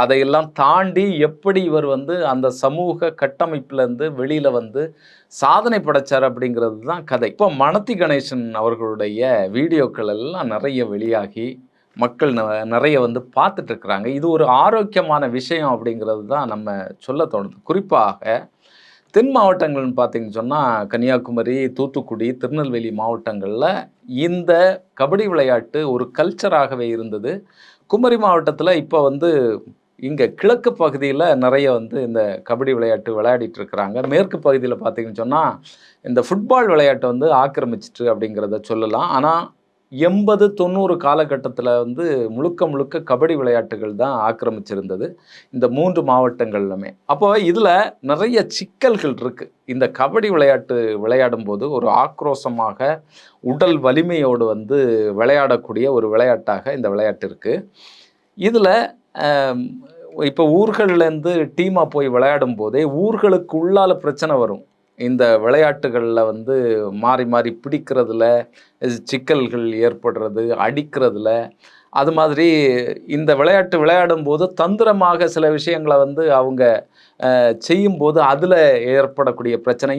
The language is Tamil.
அதையெல்லாம் தாண்டி எப்படி இவர் வந்து அந்த சமூக கட்டமைப்புலேருந்து வெளியில் வந்து சாதனை படைச்சார் அப்படிங்கிறது தான் கதை. இப்போ மணத்தி கணேசன் அவர்களுடைய வீடியோக்கள் எல்லாம் நிறைய வெளியாகி மக்கள் ந- நிறைய வந்து பார்த்துட்டு இருக்கிறாங்க. இது ஒரு ஆரோக்கியமான விஷயம் அப்படிங்கிறது தான் நம்ம சொல்ல தோணுது. குறிப்பாக தென் மாவட்டங்கள்னு பார்த்தீங்கன்னு சொன்னால் கன்னியாகுமரி தூத்துக்குடி திருநெல்வேலி மாவட்டங்களில் இந்த கபடி விளையாட்டு ஒரு கல்ச்சராகவே இருந்தது. குமரி மாவட்டத்தில் இப்போ வந்து இங்கே கிழக்கு பகுதியில் நிறைய வந்து இந்த கபடி விளையாட்டு விளையாடிட்டு இருக்கிறாங்க. மேற்கு பகுதியில் பார்த்தீங்கன்னு சொன்னால் இந்த ஃபுட்பால் விளையாட்டை வந்து ஆக்கிரமிச்சிட்டு அப்படிங்கிறத சொல்லலாம். ஆனால் எண்பது தொண்ணூறு காலகட்டத்தில் வந்து முழுக்க முழுக்க கபடி விளையாட்டுகள் தான் ஆக்கிரமிச்சிருந்தது இந்த மூன்று மாவட்டங்கள்லுமே அப்போ இதில் நிறைய சிக்கல்கள் இருக்குது இந்த கபடி விளையாட்டு விளையாடும் போது ஒரு ஆக்ரோஷமாக உடல் வலிமையோடு வந்து விளையாடக்கூடிய ஒரு விளையாட்டாக இந்த விளையாட்டு இருக்குது இதில் இப்போ ஊர்கள்லேருந்து டீமாக போய் விளையாடும் போதே ஊர்களுக்கு உள்ளால பிரச்சனை வரும். இந்த விளையாட்டுகளில் வந்து மாறி மாறி பிடிக்கிறதுல சிக்கல்கள் ஏற்படுறது அடிக்கிறதுல அது மாதிரி இந்த விளையாட்டு விளையாடும் போது தந்திரமாக சில விஷயங்களை வந்து அவங்க செய்யும்போது அதில் ஏற்படக்கூடிய பிரச்சனை